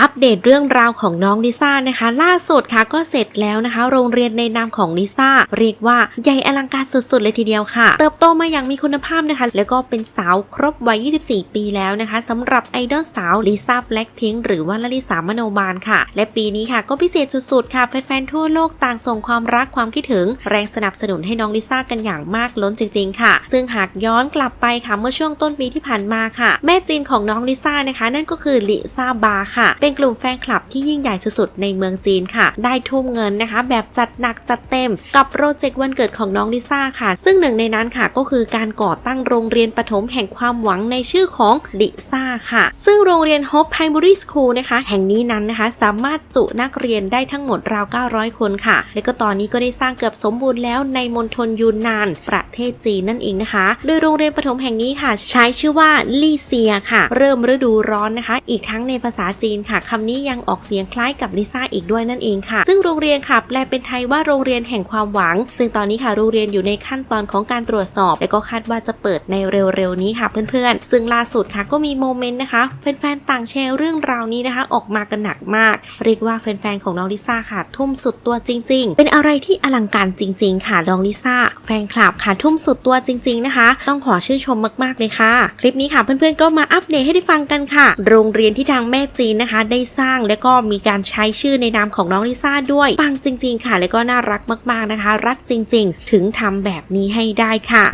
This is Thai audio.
อัปเดตเรื่องราวของน้องลิซ่านะคะ ล่าสุดค่ะก็เสร็จแล้วนะคะ โรงเรียนในนามของลิซ่าเรียกว่าใหญ่อลังการสุดๆเลยทีเดียวค่ะ เติบโตมาอย่างมีคุณภาพนะคะ แล้วก็เป็นสาวครบวัย 24 ปีแล้วนะคะสำหรับไอดอลสาวลิซ่าแบล็คพิงหรือว่าลลิสามโนบาลค่ะ และปีนี้ค่ะก็พิเศษสุดๆค่ะแฟนๆทั่วโลกต่างส่งความรักความคิดถึง แรงสนับสนุนให้น้องลิซ่ากันอย่างมากล้นจริง ๆ ค่ะ ซึ่งหากย้อนกลับไปค่ะเมื่อช่วงต้นปีที่ผ่านมาค่ะ แม่จีนของน้องลิซ่านะคะ นั่นก็คือลิซ่าบาค่ะเป็นกลุ่มแฟนคลับที่ยิ่งใหญ่สุดๆในเมืองจีนค่ะ ได้ทุ่มเงินนะคะ แบบจัดหนักจัดเต็ม กับโปรเจกต์วันเกิดของน้องลิซ่าค่ะ ซึ่งหนึ่งในนั้นค่ะก็คือการก่อตั้งโรงเรียนประถมแห่งความหวังในชื่อของลิซ่าค่ะ ซึ่งโรงเรียน Hope Primary School นะคะ แห่งนี้นั้นนะคะสามารถจุนักเรียนได้ทั้งหมดราว 900 คนค่ะ และก็ตอนนี้ก็ได้สร้างเกือบสมบูรณ์แล้วในมณฑลยูนนาน ประเทศจีนนั่นเองนะคะ โดยโรงเรียนประถมแห่งนี้ค่ะ ใช้ชื่อว่าลี่เซียค่ะ เริ่มฤดูร้อนนะคะ อีกทั้งในภาษาจีนค่ะคำนี้ยังออกเสียงคล้ายกับลิซ่าอีกด้วยนั่นเองค่ะ ซึ่งโรงเรียนค่ะแปลเป็นไทยว่าโรงเรียนแห่งความหวัง ซึ่งตอนนี้ค่ะโรงเรียนอยู่ในขั้นตอนของการตรวจสอบ และก็คาดว่าจะเปิดในเร็วๆนี้ค่ะเพื่อนๆ ซึ่งล่าสุดค่ะก็มีโมเมนต์นะคะแฟนๆต่างแชร์เรื่องราวนี้นะคะ ออกมากันหนักมาก เรียกว่าแฟนๆของน้องลิซ่าค่ะ ทุ่มสุดตัวจริง ๆ เป็นอะไรที่อลังการจริง ๆ ค่ะน้องลิซ่าแฟนคลับค่ะทุ่มสุดตัวจริง ๆนะคะ ต้องขอชื่นชมมากๆเลยค่ะ คลิปนี้ค่ะเพื่อนๆก็มาอัปเดตให้ได้ฟังกันค่ะ โรงเรียนที่ทางแม่จีนนะคะได้สร้าง และก็มีการใช้ชื่อในนามของน้องลิซ่าด้วยปังจริง ๆ ค่ะ และก็น่ารักมากๆนะคะ รักจริง ๆ ถึงทำแบบนี้ให้ได้ค่ะ